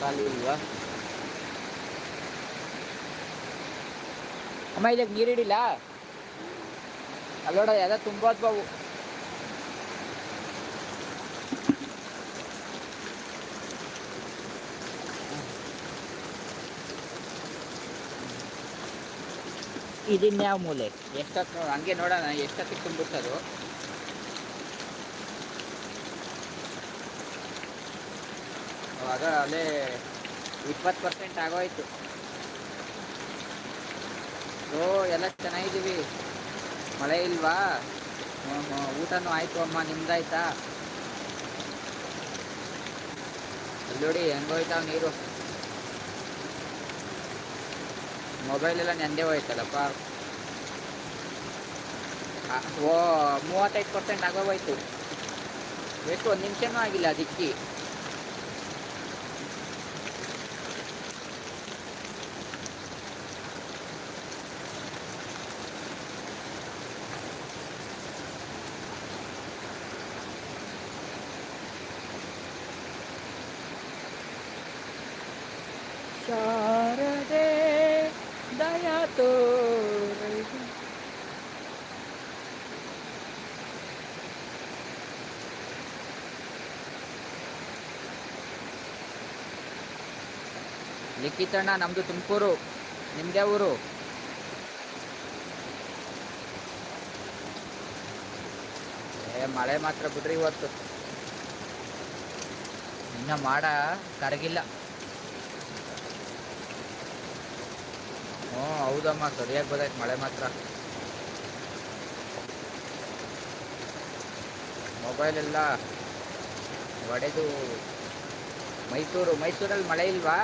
ಖಾಲಿ ಇಲ್ವಾ ಅಮ್ಮ ಇದಕ್ಕೆ ನೀರಿಡಿಲ್ಲ? ಅಲ್ಲೋಡ ಎಲ್ಲ ತುಂಬೋದು ಬಾವು. ಇದಿನ್ಯಾವ ಮೂಲೆ? ಎಷ್ಟೊತ್ತು ಹಂಗೆ ನೋಡೋಣ, ಎಷ್ಟೊತ್ತಿಗೆ ತುಂಬಿರ್ತದು. ಅವಾಗ ಅಲ್ಲೇ ಇಪ್ಪತ್ತು ಪರ್ಸೆಂಟ್ ಆಗೋಯ್ತು. ಓ ಎಲ್ಲ ಚೆನ್ನಾಗಿದ್ದೀವಿ. ಮಳೆ ಇಲ್ವಾ? ಊಟನೂ ಆಯ್ತು ಅಮ್ಮ, ನಿಮ್ದಾಯ್ತಾ? ನೋಡಿ ಹೆಂಗೋಯ್ತಾವ ನೀರು? ಮೊಬೈಲ್ ಎಲ್ಲ ನೆಂದೇ ಹೋಯ್ತಲ್ಲಪ್ಪ. ಓ, ಮೂವತ್ತೈದು ಪರ್ಸೆಂಟ್ ಆಗೋಗೋಯ್ತು. ಎಷ್ಟು? ಒಂದು ನಿಮಿಷನೂ ಆಗಿಲ್ಲ ಅದಕ್ಕೆ. ಶಾರದೆ ದಯಾ ತೋರಿ ಲಿಖಿತಣ್ಣ, ನಮ್ದು ತುಮಕೂರು, ನಿಮ್ದೇ ಊರು? ಮಳೆ ಮಾತ್ರ ಬಿಡ್ರಿ ಇವತ್ತು. ಇನ್ನ ಮಾಡ ಕರಗಿಲ್ಲ. ಹೌದಮ್ಮ ಸರಿಯಾಗಿ ಬಂದಾಯ್ತು. ಮಳೆ ಮಾತ್ರ. ಮೊಬೈಲ್ ಎಲ್ಲ ಒಡೆದು ಮೈಸೂರು, ಮೈಸೂರಲ್ಲಿ ಮಳೆ ಇಲ್ವಾ?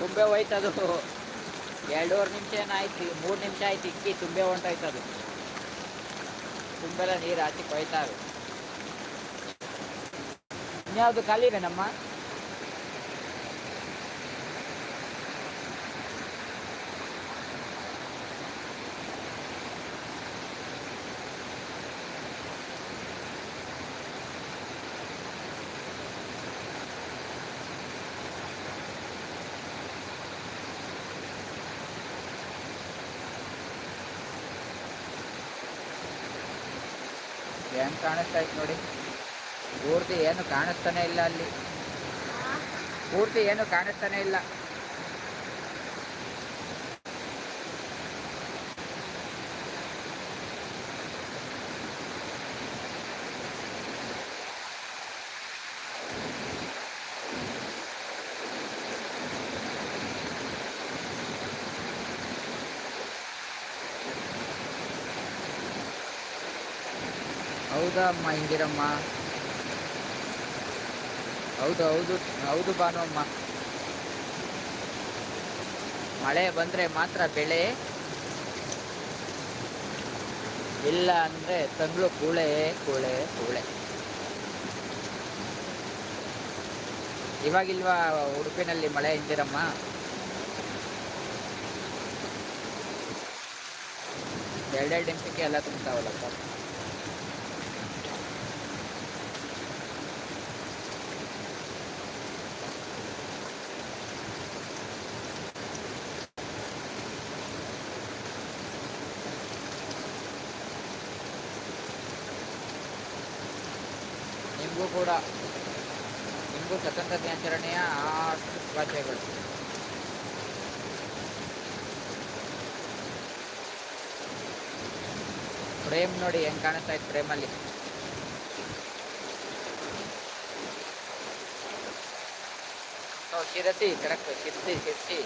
ತುಂಬೆ ಹೋಯ್ತದು. ಎರಡೂವರೆ ನಿಮಿಷ ಏನಾಯ್ತು ಮೂರು ನಿಮಿಷ ಆಯ್ತು, ಇಕ್ಕಿ ತುಂಬೆ ಹೊಂಟೋಯ್ತದು. ತುಂಬೆಲ್ಲ ನೀರು ಹಾಕಿ ಕೊಯ್ತಾವೆ ಇನ್ಯಾವುದು ಖಾಲಿ ನಮ್ಮ? ಹೆಂಗ್ ಕಾಣಿಸ್ತಾ ಇತ್ತು ನೋಡಿ? ಪೂರ್ತಿ ಏನು ಕಾಣಿಸ್ತಾನೆ ಇಲ್ಲ ಅಲ್ಲಿ. ಪೂರ್ತಿ ಏನು ಕಾಣಿಸ್ತಾನೆ ಇಲ್ಲ. ಹೌದಾ ಅಮ್ಮ ಹಿಂದಿರಮ್ಮ. ಹೌದು ಹೌದು ಹೌದು ಭಾನುವಮ್ಮ. ಮಳೆ ಬಂದ್ರೆ ಮಾತ್ರ ಬೆಳೆ. ಇಲ್ಲ ಅಂದ್ರೆ ತಂಗ್ಳು ಕೂಳೆ ಕೂಳೆ ಕೂಳೆ. ಇವಾಗಿಲ್ವಾ ಉಡುಪಿನಲ್ಲಿ ಮಳೆ ಇದ್ದೀರಮ್ಮ ಎರಡೆರಡು ನಿಮಿಷಕ್ಕೆ ಎಲ್ಲ ತುಂಬ್ತಾವಲ್ಲಪ್ಪ. ನಿಮಗೂ ಕೂಡ ನಿಮಗೂ ಸ್ವತಂತ್ರ ದಿನಾಚರಣೆಯ ಶುಭಾಶಯಗಳು ಫ್ರೇಮ್ ನೋಡಿ ಹೆಂಗ್ ಕಾಣಿಸ್ತಾ ಇತ್ತು ಫ್ರೇಮಲ್ಲಿ ಶಿರಸಿ ಕರೆಕ್ಟ್ ಶಿರ್ಸಿ ಶಿರ್ಸಿ